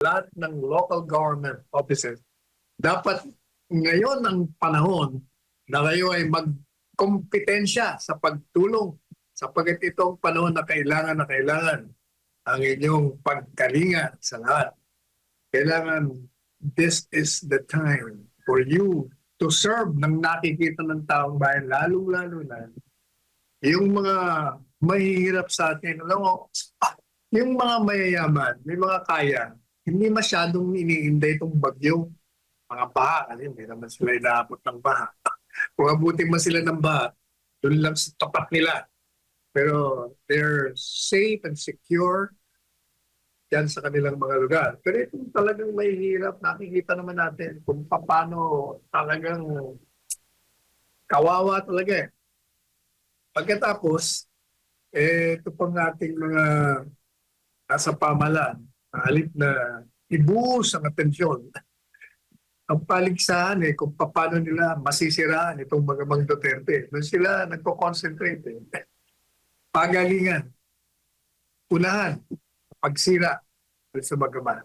lahat ng local government offices, dapat ngayon ang panahon na kayo ay magkompetensya sa pagtulong sapagkat itong panahon na kailangan na kailangan ang inyong pagkalinga sa lahat. Kailangan this is the time for you to serve ng nakikita ng taong bayan, lalong-lalo na yung mga mahihirap sa atin. Alam mo, ah, yung mga mayayaman, may mga kaya, hindi masyadong iniinday itong bagyo. Mga baha, kasi hindi naman sila inaabot ng baha. Kung abutin man sila ng baha, doon lang sa tapat nila. Pero they're safe and secure yan sa kanilang mga lugar. Pero itong talagang may hirap, nakikita naman natin kung paano talagang kawawa talaga eh. Pagkatapos, eh, ito pang ating mga nasa pamalan, halip na ibuhos ang atensyon. Ang paligsahan eh, kung paano nila masisiraan itong mga Mang Duterte. Doon sila nagko-concentrate eh. Pagalingan. Unahan pagsira sa magaman.